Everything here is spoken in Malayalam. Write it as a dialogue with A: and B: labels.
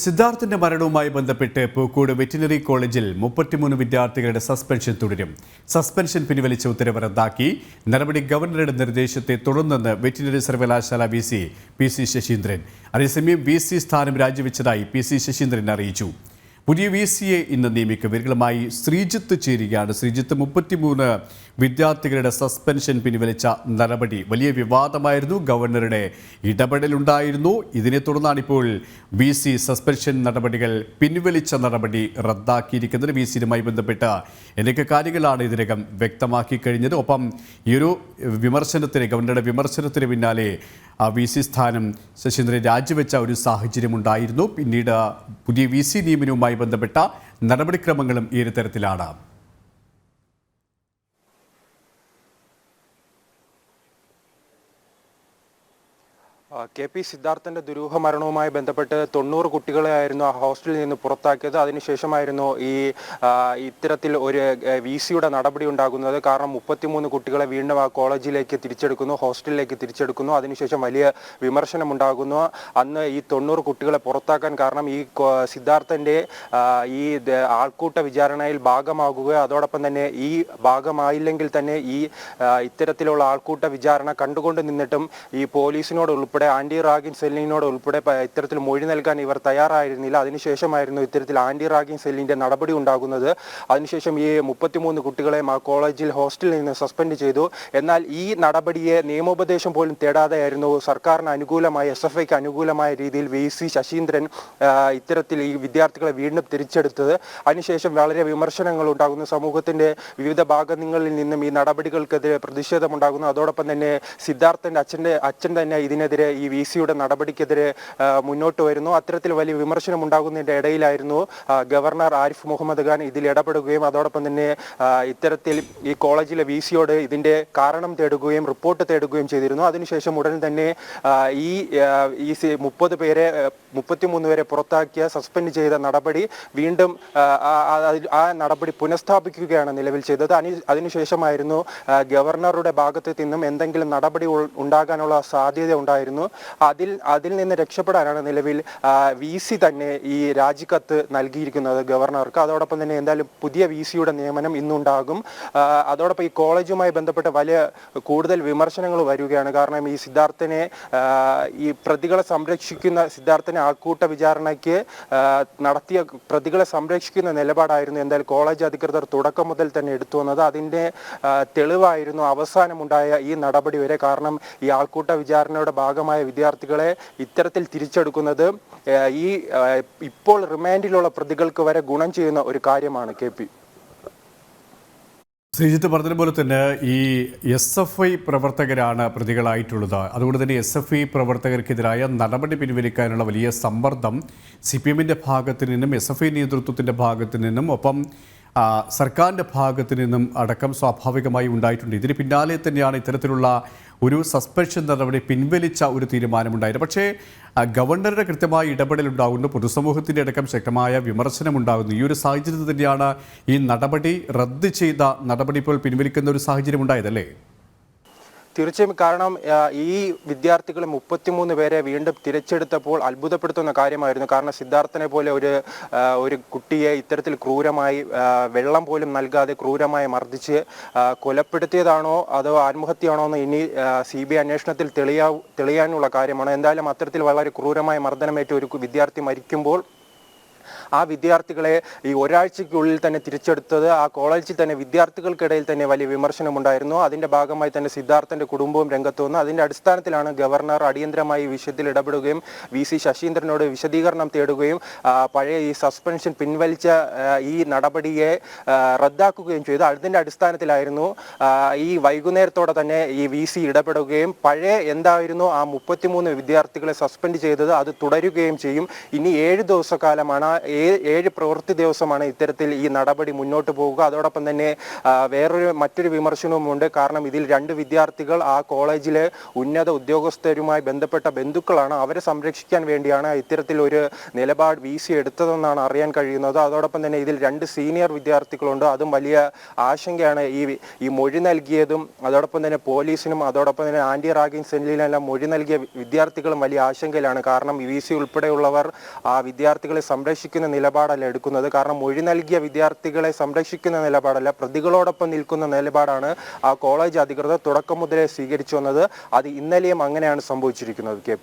A: സിദ്ധാർത്ഥിന്റെ മരണവുമായി ബന്ധപ്പെട്ട് പൂക്കോട് വെറ്റിനറി കോളേജിൽ മുപ്പത്തിമൂന്ന് വിദ്യാർത്ഥികളുടെ സസ്പെൻഷൻ തുടരും. സസ്പെൻഷൻ പിൻവലിച്ച ഉത്തരവ് റദ്ദാക്കി നടപടി ഗവർണറുടെ നിർദ്ദേശത്തെ തുടർന്നെന്ന് വെറ്റിനറി സർവകലാശാല V C P C Sasheendran. അതേസമയം വി സി സ്ഥാനം രാജിവെച്ചതായി പി സി ശശീന്ദ്രൻ അറിയിച്ചു. പുതിയ വി സിയെ ഇന്ന് നിയമിക്കും ഇവരുമായി ശ്രീജിത്ത് ചേരുകയാണ്. ശ്രീജിത്ത് മുപ്പത്തിമൂന്ന് വിദ്യാർത്ഥികളുടെ സസ്പെൻഷൻ പിൻവലിച്ച നടപടി വലിയ വിവാദമായിരുന്നു. ഗവർണറുടെ ഇടപെടലുണ്ടായിരുന്നു. ഇതിനെ തുടർന്നാണ് ഇപ്പോൾ വി സി സസ്പെൻഷൻ നടപടികൾ പിൻവലിച്ച നടപടി റദ്ദാക്കിയിരിക്കുന്നത്. വി സിയുമായി ബന്ധപ്പെട്ട എന്തൊക്കെ കാര്യങ്ങളാണ് ഇതിനകം വ്യക്തമാക്കി കഴിഞ്ഞത്. ഒപ്പം ഈ ഒരു വിമർശനത്തിന് ഗവർണറുടെ വിമർശനത്തിന് പിന്നാലെ വി സി സ്ഥാനം ശശീന്ദ്രൻ രാജിവെച്ച ഒരു സാഹചര്യമുണ്ടായിരുന്നു. പിന്നീട് പുതിയ വി സി നിയമനവുമായി ബന്ധപ്പെട്ട നടപടിക്രമങ്ങളും ഈ തരത്തിലാണ്
B: കെ പി സിദ്ധാർത്ഥന്റെ ദുരൂഹ മരണവുമായി ബന്ധപ്പെട്ട് തൊണ്ണൂറ് കുട്ടികളെയായിരുന്നു ആ ഹോസ്റ്റലിൽ നിന്ന് പുറത്താക്കിയത്. അതിനുശേഷമായിരുന്നു ഈ ഇത്തരത്തിൽ ഒരു വി സിയുടെ നടപടി ഉണ്ടാകുന്നത്. കാരണം മുപ്പത്തിമൂന്ന് കുട്ടികളെ വീണ്ടും ആ കോളേജിലേക്ക് തിരിച്ചെടുക്കുന്നു ഹോസ്റ്റലിലേക്ക് തിരിച്ചെടുക്കുന്നു. അതിനുശേഷം വലിയ വിമർശനം ഉണ്ടാകുന്നു. അന്ന് ഈ തൊണ്ണൂറ് കുട്ടികളെ പുറത്താക്കാൻ കാരണം ഈ സിദ്ധാർത്ഥന്റെ ഈ ആൾക്കൂട്ട വിചാരണയിൽ ഭാഗമാകുക. അതോടൊപ്പം തന്നെ ഈ ഭാഗമായില്ലെങ്കിൽ തന്നെ ഈ ഇത്തരത്തിലുള്ള ആൾക്കൂട്ട വിചാരണ കണ്ടുകൊണ്ട് നിന്നിട്ടും ഈ പോലീസിനോട് ഉൾപ്പെടെ ആന്റി റാഗിൻ സെല്ലിനോട് ഉൾപ്പെടെ ഇത്തരത്തിൽ മൊഴി നൽകാൻ ഇവർ തയ്യാറായിരുന്നില്ല. അതിനുശേഷമായിരുന്നു ഇത്തരത്തിൽ ആന്റി റാഗിൻ സെല്ലിന്റെ നടപടി ഉണ്ടാകുന്നത്. അതിനുശേഷം ഈ മുപ്പത്തിമൂന്ന് കുട്ടികളെ ആ കോളേജിൽ ഹോസ്റ്റലിൽ നിന്ന് സസ്പെൻഡ് ചെയ്തു. എന്നാൽ ഈ നടപടിയെ നിയമോപദേശം പോലും തേടാതെയായിരുന്നു സർക്കാരിന് അനുകൂലമായ എസ് എഫ് ഐക്ക് അനുകൂലമായ രീതിയിൽ വി. സി. ശശീന്ദ്രൻ ഇത്തരത്തിൽ ഈ വിദ്യാർത്ഥികളെ വീണ്ടും തിരിച്ചെടുത്തത്. അതിനുശേഷം വളരെ വിമർശനങ്ങൾ ഉണ്ടാകുന്നു. സമൂഹത്തിന്റെ വിവിധ ഭാഗങ്ങളിൽ നിന്നും ഈ നടപടികൾക്കെതിരെ പ്രതിഷേധമുണ്ടാകുന്നു അതോടൊപ്പം തന്നെ സിദ്ധാർത്ഥന്റെ അച്ഛന്റെ അച്ഛൻ തന്നെ ഇതിനെതിരെ ഈ വി സിയുടെ നടപടിക്കെതിരെ മുന്നോട്ട് വരുന്നു. അത്തരത്തിൽ വലിയ വിമർശനം ഉണ്ടാകുന്നതിന്റെ ഇടയിലായിരുന്നു ഗവർണർ ആരിഫ് മുഹമ്മദ് ഖാൻ ഇതിൽ ഇടപെടുകയും അതോടൊപ്പം തന്നെ ഇത്തരത്തിൽ ഈ കോളേജിലെ വി സിയോട് ഇതിന്റെ കാരണം തേടുകയും റിപ്പോർട്ട് തേടുകയും ചെയ്തിരുന്നു. അതിനുശേഷം ഉടൻ തന്നെ ഈ ഈ സി- മുപ്പത് പേരെ മുപ്പത്തിമൂന്ന് പേരെ പുറത്താക്കിയ സസ്പെൻഡ് ചെയ്ത നടപടി വീണ്ടും ആ, നടപടി പുനഃസ്ഥാപിക്കുകയാണ് നിലവിൽ ചെയ്തത്. അതിനുശേഷമായിരുന്നു ഗവർണറുടെ ഭാഗത്ത് നിന്നും എന്തെങ്കിലും നടപടി ഉണ്ടാകാനുള്ള സാധ്യത ഉണ്ടായിരുന്നു. അതിൽ അതിൽ നിന്ന് രക്ഷപ്പെടാനാണ് നിലവിൽ വി സി തന്നെ ഈ രാജിക്കത്ത് നൽകിയിരിക്കുന്നത് ഗവർണർക്ക്. അതോടൊപ്പം തന്നെ എന്തായാലും പുതിയ വി സിയുടെ നിയമനം ഇന്നുണ്ടാകും. അതോടൊപ്പം ഈ കോളേജുമായി ബന്ധപ്പെട്ട് വലിയ കൂടുതൽ വിമർശനങ്ങൾ വരികയാണ്. കാരണം ഈ സിദ്ധാർത്ഥനെ ഈ പ്രതികളെ സംരക്ഷിക്കുന്ന സിദ്ധാർത്ഥനെ ആൾക്കൂട്ട വിചാരണയ്ക്ക് നടത്തിയ പ്രതികളെ സംരക്ഷിക്കുന്ന നിലപാടായിരുന്നു എന്തായാലും കോളേജ് അധികൃതർ തുടക്കം മുതൽ തന്നെ എടുത്തു വന്നത്. അതിന്റെ തെളിവായിരുന്നു അവസാനമുണ്ടായ ഈ നടപടി വരെ. കാരണം ഈ ആൾക്കൂട്ട വിചാരണയുടെ ഭാഗമായ വിദ്യാർത്ഥികളെ ഇത്തരത്തിൽ തിരിച്ചെടുക്കുന്നത് ഈ ഇപ്പോൾ റിമാൻഡിലുള്ള പ്രതികൾക്ക് വരെ ഗുണം ചെയ്യുന്ന ഒരു കാര്യമാണ് കെ പി.
A: ശ്രീജിത്ത് പറഞ്ഞതുപോലെ തന്നെ ഈ എസ് എഫ് ഐ പ്രവർത്തകരാണ് പ്രതികളായിട്ടുള്ളത്. അതുകൊണ്ട് തന്നെ എസ് എഫ് ഐ പ്രവർത്തകർക്കെതിരായ നടപടി പിൻവലിക്കാനുള്ള വലിയ സമ്മർദ്ദം സി പി എമ്മിന്റെ ഭാഗത്തു നിന്നും എസ് എഫ് ഐ നേതൃത്വത്തിന്റെ ഭാഗത്തു നിന്നും ഒപ്പം സർക്കാരിന്റെ ഭാഗത്തു നിന്നും അടക്കം സ്വാഭാവികമായി ഉണ്ടായിട്ടുണ്ട്. ഇതിന് പിന്നാലെ തന്നെയാണ് ഇത്തരത്തിലുള്ള ഒരു സസ്പെൻഷൻ നടപടി പിൻവലിച്ച ഒരു തീരുമാനമുണ്ടായിരുന്നു. പക്ഷേ ഗവർണറുടെ കൃത്യമായ ഇടപെടൽ ഉണ്ടാകുന്നു പൊതുസമൂഹത്തിന്റെ അടക്കം ശക്തമായ വിമർശനം ഉണ്ടാകുന്നു ഈ ഒരു സാഹചര്യത്തിൽ തന്നെയാണ് ഈ നടപടി റദ്ദ് ചെയ്ത നടപടി ഇപ്പോൾ പിൻവലിക്കുന്ന ഒരു സാഹചര്യം ഉണ്ടായതല്ലേ
B: തീർച്ചയായും കാരണം ഈ വിദ്യാർത്ഥികളെ മുപ്പത്തിമൂന്ന് പേരെ വീണ്ടും തിരിച്ചെടുത്തപ്പോൾ അത്ഭുതപ്പെടുത്തുന്ന കാര്യമായിരുന്നു. കാരണം സിദ്ധാർത്ഥനെ പോലെ ഒരു ഒരു കുട്ടിയെ ഇത്തരത്തിൽ ക്രൂരമായി വെള്ളം പോലും നൽകാതെ ക്രൂരമായി മർദ്ദിച്ച് കൊലപ്പെടുത്തിയതാണോ അതോ ആത്മഹത്യയാണോ എന്ന് ഇനി സി ബി ഐ അന്വേഷണത്തിൽ തെളിയാ തെളിയാനുള്ള കാര്യമാണ്? എന്തായാലും അത്തരത്തിൽ വളരെ ക്രൂരമായ മർദ്ദനമേറ്റ ഒരു വിദ്യാർത്ഥി മരിക്കുമ്പോൾ ആ വിദ്യാർത്ഥികളെ ഈ ഒരാഴ്ചയ്ക്കുള്ളിൽ തന്നെ തിരിച്ചെടുത്തത് ആ കോളേജിൽ തന്നെ വിദ്യാർത്ഥികൾക്കിടയിൽ തന്നെ വലിയ വിമർശനമുണ്ടായിരുന്നു. അതിന്റെ ഭാഗമായി തന്നെ സിദ്ധാർത്ഥന്റെ കുടുംബവും രംഗത്ത് വന്നു. അതിന്റെ അടിസ്ഥാനത്തിലാണ് ഗവർണർ അടിയന്തരമായി വിഷയത്തിൽ ഇടപെടുകയും വി സി ശശീന്ദ്രനോട് വിശദീകരണം തേടുകയും പഴയ ഈ സസ്പെൻഷൻ പിൻവലിച്ച ഈ നടപടിയെ റദ്ദാക്കുകയും ചെയ്തു. അതിന്റെ അടിസ്ഥാനത്തിലായിരുന്നു ഈ വൈകുന്നേരത്തോടെ തന്നെ ഈ വി സി ഇടപെടുകയും പഴയ എന്തായിരുന്നു ആ മുപ്പത്തിമൂന്ന് വിദ്യാർത്ഥികളെ സസ്പെൻഡ് ചെയ്തത് അത് തുടരുകയും ചെയ്യും. ഇനി ഏഴ് ദിവസക്കാലമാണ് ഏഴ് പ്രവൃത്തി ദിവസമാണ് ഇത്തരത്തിൽ ഈ നടപടി മുന്നോട്ട് പോവുക അതോടൊപ്പം തന്നെ വേറൊരു മറ്റൊരു വിമർശനവുമുണ്ട്. കാരണം ഇതിൽ രണ്ട് വിദ്യാർത്ഥികൾ ആ കോളേജിലെ ഉന്നത ഉദ്യോഗസ്ഥരുമായി ബന്ധപ്പെട്ട ബന്ധുക്കളാണ്. അവരെ സംരക്ഷിക്കാൻ വേണ്ടിയാണ് ഇത്തരത്തിൽ ഒരു നിലപാട് വി സി എടുത്തതെന്നാണ് അറിയാൻ കഴിയുന്നത്. അതോടൊപ്പം തന്നെ ഇതിൽ രണ്ട് സീനിയർ വിദ്യാർത്ഥികളുണ്ട്. അതും വലിയ ആശങ്കയാണ് ഈ ഈ മൊഴി നൽകിയതും അതോടൊപ്പം തന്നെ പോലീസിനും അതോടൊപ്പം തന്നെ ആന്റി റാഗിംഗ് സെല്ലിനെല്ലാം മൊഴി നൽകിയ വിദ്യാർത്ഥികളും വലിയ ആശങ്കയിലാണ്. കാരണം വി സി ഉൾപ്പെടെയുള്ളവർ ആ വിദ്യാർത്ഥികളെ സംരക്ഷിക്കുന്ന നിലപാടല്ല എടുക്കുന്നത്. കാരണം മൊഴി നൽകിയ വിദ്യാർത്ഥികളെ സംരക്ഷിക്കുന്ന നിലപാടല്ല പ്രതികളോടൊപ്പം നിൽക്കുന്ന നിലപാടാണ് ആ കോളേജ് അധികൃതർ തുടക്കം മുതലേ സ്വീകരിച്ചു വന്നത്. അത് ഇന്നലെയും അങ്ങനെയാണ് സംഭവിച്ചിരിക്കുന്നത് കെ